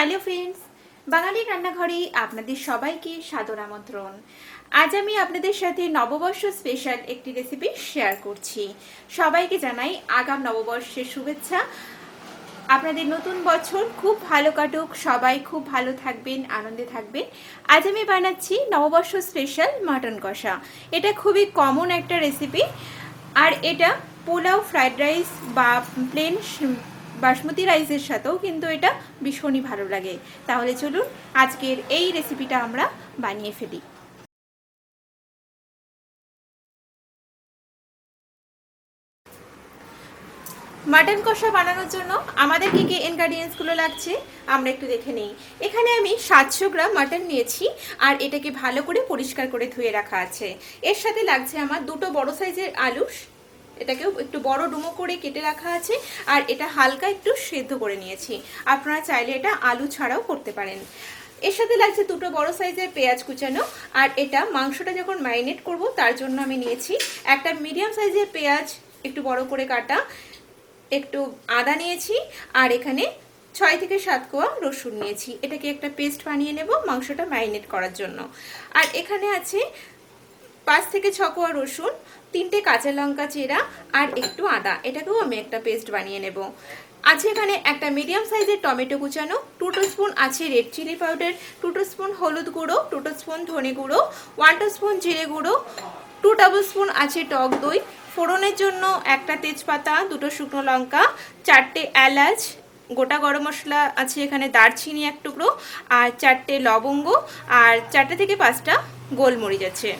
Hello friends বাঙালি রান্নাঘরে আপনাদের সবাইকে সাদর আমন্ত্রণ। আজ আমি আপনাদের সাথে নববর্ষ স্পেশাল একটি রেসিপি শেয়ার করছি। সবাইকে জানাই আগাম নববর্ষের শুভেচ্ছা। আপনাদের নতুন বছর খুব ভালো কাটুক, সবাই খুব ভালো থাকবেন, আনন্দে থাকবেন। আজ আমি বানাচ্ছি নববর্ষ স্পেশাল মাটন কষা। এটা খুবই কমন একটা রেসিপি আর এটা পোলাও ফ্রাইড রাইস বা প্লেন বাসমতি রাইসের সাথেও কিন্তু এটা ভীষণই ভালো লাগে। তাহলে চলুন আজকের এই রেসিপিটা আমরা বানিয়ে ফেলি। মাটন কষা বানানোর জন্য আমাদের কী কী ইনগ্রাডিয়েন্টসগুলো লাগছে আমরা একটু দেখে নিই। এখানে আমি সাতশো গ্রাম মাটন নিয়েছি আর এটাকে ভালো করে পরিষ্কার করে ধুয়ে রাখা আছে। এর সাথে লাগছে আমার দুটো বড় সাইজের আলু এটাকেও একটু বড় ডুমো করে কেটে রাখা আছে, আর এটা হালকা একটু সেদ্ধ করে নিয়েছি। আপনারা চাইলে এটা আলু ছাড়াও করতে পারেন। এর সাথে লাগছে দুটো বড় সাইজের পেঁয়াজ কুচানো, আর এটা মাংসটা যখন ম্যারিনেট করব তার জন্য আমি নিয়েছি একটা মিডিয়াম সাইজের পেঁয়াজ একটু বড় করে কাটা, একটু আদা নিয়েছি, আর এখানে ছয় থেকে সাত কোয়া রসুন নিয়েছি। এটাকে একটা পেস্ট বানিয়ে নেব মাংসটা ম্যারিনেট করার জন্য। আর এখানে আছে পাঁচ থেকে ছ কোয়া রসুন তিনটে কাঁচা লঙ্কা চেরা আর একটু আদা, এটাকেও আমি একটা পেস্ট বানিয়ে নেব। আছে এখানে একটা মিডিয়াম সাইজের টমেটো কুচানো টু স্পুন আছে red chilli powder two spoon হলুদ গুঁড়ো টু স্পুন ধনে গুঁড়ো ওয়ান টু স্পুন জিরে গুঁড়ো টু টেবিল স্পুন আছে টক দই। ফোড়নের জন্য একটা তেজপাতা, দুটো শুকনো লঙ্কা, চারটে এলাচ, গোটা গরম মশলা আছে এখানে দারচিনি এক টুকরো, আর চারটে লবঙ্গ, আর চারটে থেকে পাঁচটা গোলমরিচ আছে।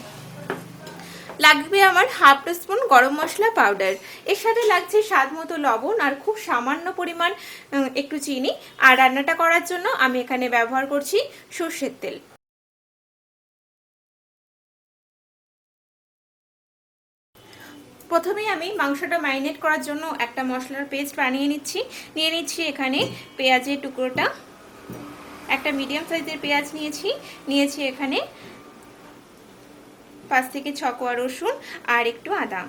লাগবে আমার হাফ স্পুন গরম মশলা পাউডার। এর সাথে লাগছে স্বাদ মতো লবণ আর খুব সামান্য পরিমাণ একটু চিনি। আর রান্নাটা করার জন্য আমি এখানে ব্যবহার করছি সর্ষের তেল। প্রথমেই আমি মাংসটা ম্যারিনেট করার জন্য একটা মশলার পেস্ট বানিয়ে নিচ্ছি। নিয়ে নিচ্ছি এখানে পেঁয়াজের টুকরোটা। একটা মিডিয়াম সাইজের পেঁয়াজ নিয়েছি। নিয়েছি এখানে পাঁচ থেকে ছ কোয়া রসুন আর একটু আদা।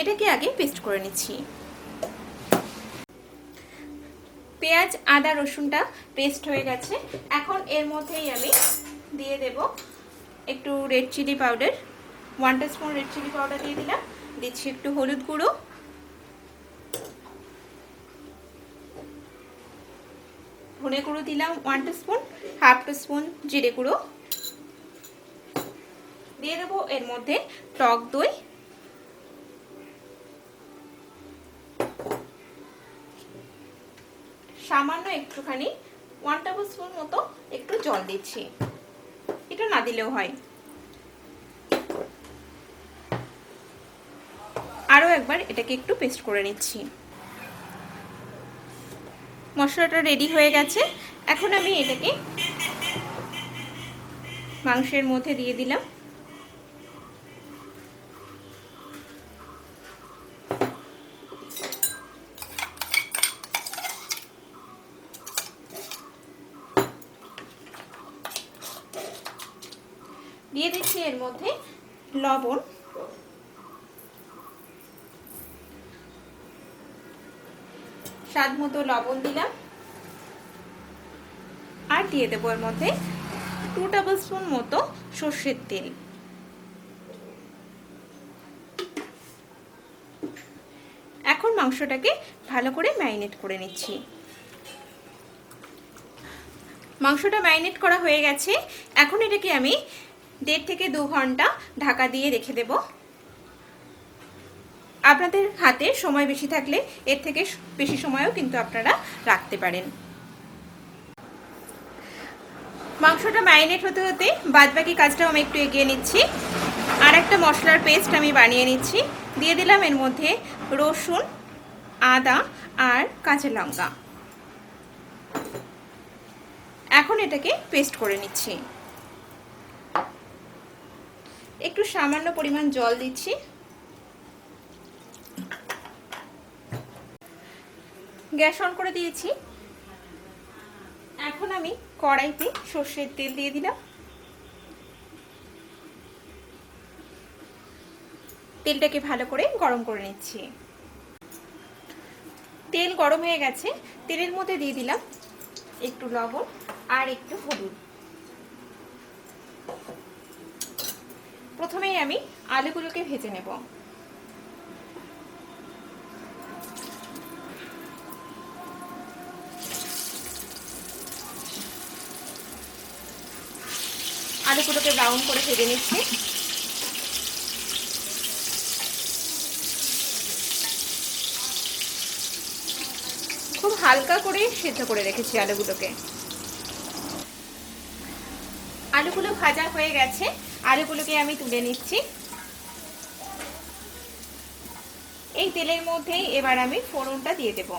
এটাকে আগে পেস্ট করে নিচ্ছি। পেঁয়াজ, আদা, রসুনটা পেস্ট হয়ে গেছে। এখন এর মধ্যেই আমি দিয়ে দেব একটু red chilli powder. One spoon red chilli powder দিয়ে দিলাম। দিচ্ছি একটু হলুদ গুঁড়ো। ধনে গুঁড়ো দিলাম ওয়ান স্পুন, হাফ স্পুন জিরে গুঁড়ো। দিয়ে দেবো। এর মধ্যে টক দই। সামান্য একটুখানি ওয়ান টেবিল স্পুন মতো একটু জল দিচ্ছি। এটা না দিলেও হয়। আরও একবার এটাকে একটু পেস্ট করে নিচ্ছি। মশলাটা রেডি হয়ে গেছে। এখন আমি এটাকে মাংসের মধ্যে দিয়ে দিলাম দিয়ে দিচ্ছি এর মধ্যে লবণ। স্বাদ মতো লবণ দিলাম। আর দিয়ে দেবো এর মধ্যে টু টেবিল স্পুন মতো সর্ষের তেল। এখন মাংসটাকে ভালো করে ম্যারিনেট করে নিচ্ছি। মাংসটা ম্যারিনেট করা হয়ে গেছে। এখন এটাকে আমি দেড় থেকে দু ঘণ্টা ঢাকা দিয়ে রেখে দেব। আপনাদের হাতে সময় বেশি থাকলে এর থেকে বেশি সময়ও কিন্তু আপনারা রাখতে পারেন। মাংসটা ম্যারিনেট হতে হতে বাদবাকি কাজটাও আমি একটু এগিয়ে নিচ্ছি। আর একটা মশলার পেস্ট আমি বানিয়ে নিচ্ছি। দিয়ে দিলাম এর মধ্যে রসুন, আদা আর কাঁচা লঙ্কা। এখন এটাকে পেস্ট করে নিচ্ছি। একটু সামান্য পরিমাণ জল দিচ্ছি। গ্যাস অন করে দিয়েছি। এখন আমি কড়াইতে সর্ষের তেল দিয়ে দিলাম। তেলটাকে ভালো করে গরম করে নিচ্ছি। তেল গরম হয়ে গেছে। তেলের মধ্যে দিয়ে দিলাম একটু লবণ আর একটু হলুদ। প্রথমেই আমি আলুগুলোকে ভেজে নেব। আলুগুলোকে ব্রাউন করে ভেজে নিচ্ছি। খুব হালকা করে সেদ্ধ করে রেখেছি আলুগুলোকে। আলুগুলো ভাজা হয়ে গেছে। আলুগুলোকে আমি তুলে নিচ্ছি। এই তেলের মধ্যেই এবার আমি ফোড়নটা দিয়ে দেব।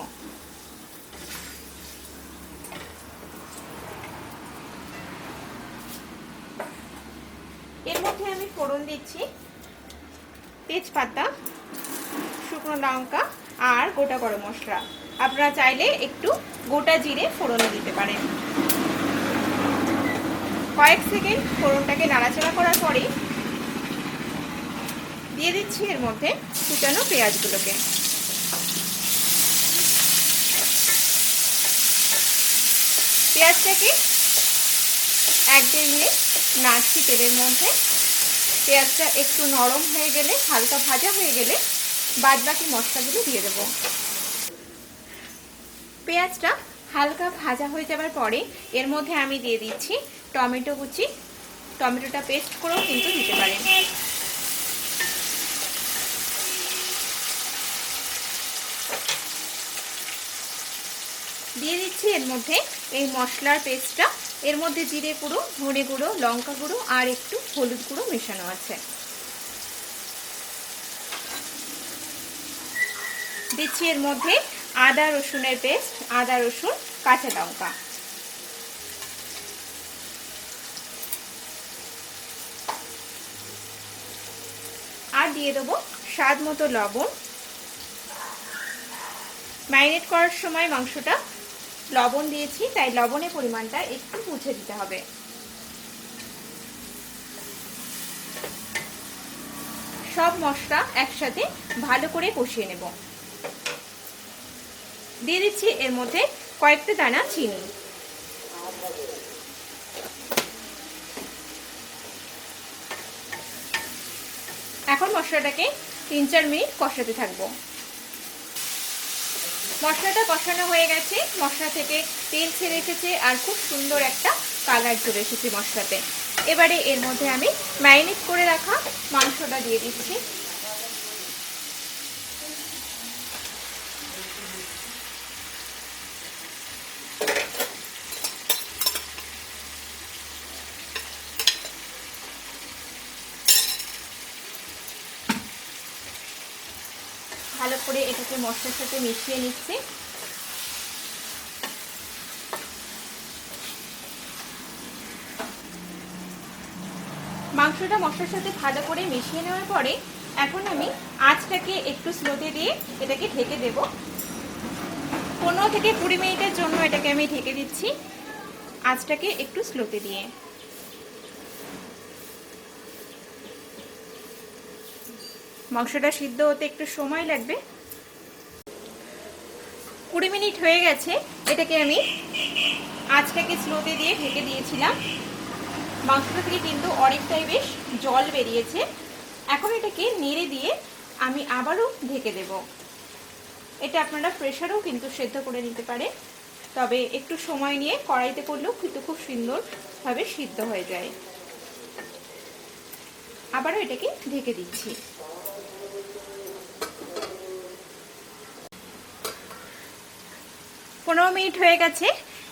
এর মধ্যে আমি ফোড়ন দিচ্ছি। তেজপাতা, শুকনো লঙ্কা আর গোটা গরম মশলা। আপনারা চাইলে একটু গোটা জিরে ফোড়নে দিতে পারেন। কয়েক সেকেন্ড ফোড়নটাকে নাড়াচাড়া করার পরে দিয়ে দিচ্ছি এর মধ্যে কুচানো পেঁয়াজগুলোকে। পেঁয়াজটাকে এক দেড় মিনিট নাড়ছি তেলের মধ্যে। পেঁয়াজটা একটু নরম হয়ে গেলে, হালকা ভাজা হয়ে গেলে বাদ বাকি মশলাগুলো দিয়ে দেবো। পেঁয়াজটা হালকা ভাজা হয়ে যাবার পরে এর মধ্যে আমি দিয়ে দিচ্ছি টমেটো কুচি। টমেটোটা পেস্ট করেও কিন্তু দিতে পারেন। দিয়ে দিচ্ছি এর মধ্যে এই মশলার পেস্টটা। এর মধ্যে জিরে গুঁড়ো, ধনে গুঁড়ো, লঙ্কা গুঁড়ো আর একটু হলুদ গুঁড়ো মেশানো আছে। দিচ্ছি এর মধ্যে আদা রসুনের পেস্ট, আদা রসুন, কাঁচা লঙ্কা। দিয়ে দেবো স্বাদ মতো লবণ। ম্যারিনেট করার সময় মাংসটা লবণ দিয়েছি, তাই লবণের পরিমাণটা একটু বুঝে দিতে হবে। সব মশলা একসাথে ভালো করে কষিয়ে নেব। দিয়ে দিচ্ছি এর মধ্যে কয়েকটা দানা চিনি। এখন মশলাটাকে তিন চার মিনিট কষাতে থাকব। মশলাটা কষানো হয়ে গেছে, মশলা থেকে তেল ছেড়ে এসেছে আর খুব সুন্দর একটা কালার চলে এসেছে মশলাতে। এবারে এর মধ্যে আমি ম্যারিনেট করে রাখা মাংসটা দিয়ে দিচ্ছি ভালো করে এটাকে মশলার সাথে মিশিয়ে নিচ্ছি। মাংসটা মশলার সাথে ভালো করে মিশিয়ে নেওয়ার পরে এখন আমি আঁচটাকে একটু স্লোতে দিয়ে এটাকে ঢেকে দেব। পনেরো থেকে কুড়ি মিনিটের জন্য এটাকে আমি ঢেকে দিচ্ছি আঁচটাকে একটু স্লোতে দিয়ে। মাংসটা সিদ্ধ হতে একটু সময় লাগবে। কুড়ি মিনিট হয়ে গেছে। এটাকে আমি আজটাকে স্লোতে দিয়ে ঢেকে দিয়েছিলাম। মাংসটা থেকে কিন্তু অনেকটাই বেশ জল বেরিয়েছে। এখন এটাকে নেড়ে দিয়ে আমি আবারও ঢেকে দেব। এটা আপনারা প্রেশারেও কিন্তু সেদ্ধ করে নিতে পারে তবে একটু সময় নিয়ে কড়াইতে করলেও কিন্তু খুব সুন্দরভাবে সিদ্ধ হয়ে যায়। আবারও এটাকে ঢেকে দিচ্ছি। পনেরো মিনিট হয়ে গেছে।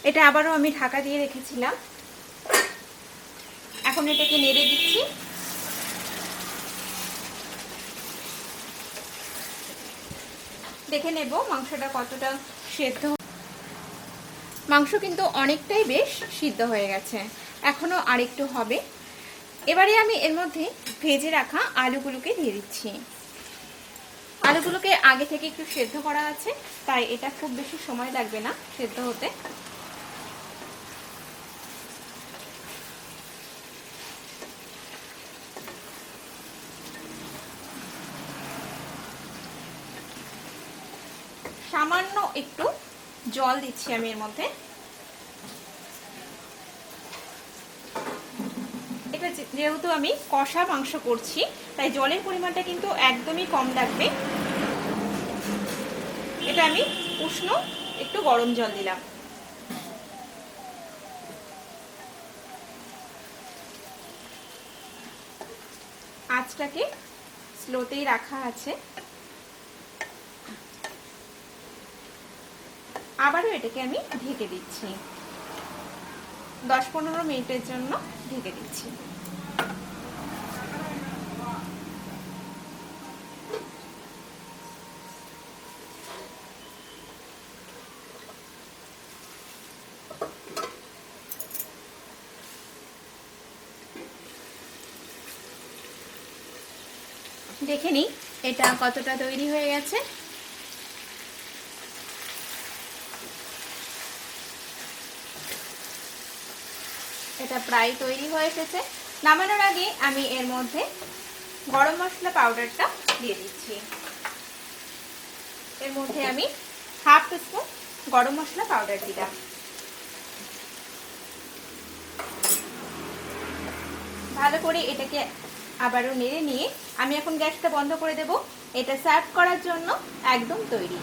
এটা আবারও আমি ঢাকা দিয়ে রেখেছিলাম। এখন এটাকে নেড়ে দিচ্ছি। দেখে নেব মাংসটা কতটা সেদ্ধ মাংস কিন্তু অনেকটাই বেশ সিদ্ধ হয়ে গেছে। এখনও আরেকটু হবে। এবারে আমি এর মধ্যে ভেজে রাখা আলুগুলোকে দিয়ে দিচ্ছি। আলুগুলোকে আগে থেকে একটু সেদ্ধ করা আছে, তাই এটা খুব বেশি সময় লাগবে না সেদ্ধ হতে। সামান্য একটু জল দিচ্ছি আমি এর মধ্যে। এটা যেহেতু আমি কষা মাংস করছি তাই জলের পরিমাণটা কিন্তু একদমই কম লাগবে। এটা আমি উষ্ণ একটু গরম জল দিলাম। আঁচটাকে স্লোতেই রাখা আছে। আবারও এটাকে আমি ঢেকে দিচ্ছি। দশ পনেরো মিনিটের জন্য ঢেকে দিচ্ছি। দেখে নিই, এটা কতটা তৈরি হয়ে গেছে। এটা প্রায় তৈরি হয়ে এসেছে। নামানোর আগে আমি এর মধ্যে গরম মশলা পাউডারটা দিয়ে দিচ্ছি। এর মধ্যে আমি হাফ স্পুন গরম মশলা পাউডার দিলাম। ভালো করে এটাকে আবারও নেড়ে নিয়ে আমি এখন গ্যাসটা বন্ধ করে দেব। এটা সার্ভ করার জন্য একদম তৈরি।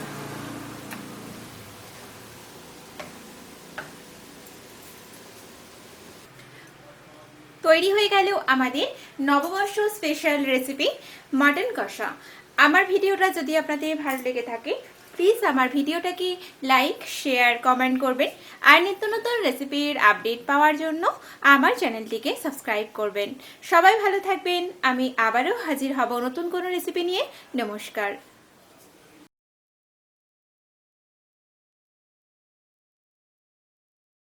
তৈরি হয়ে গেল আমাদের নববর্ষ স্পেশাল রেসিপি মাটন কষা। আমার ভিডিওটা যদি আপনাদের ভালো লেগে থাকে প্লিজ আমার ভিডিওটাকে লাইক শেয়ার কমেন্ট করবেন। আর নিত্য নতুন রেসিপির আপডেট পাওয়ার জন্য আমার চ্যানেলটিকে সাবস্ক্রাইব করবেন। সবাই ভালো থাকবেন। আমি আবারও হাজির হব নতুন কোনো রেসিপি নিয়ে। নমস্কার।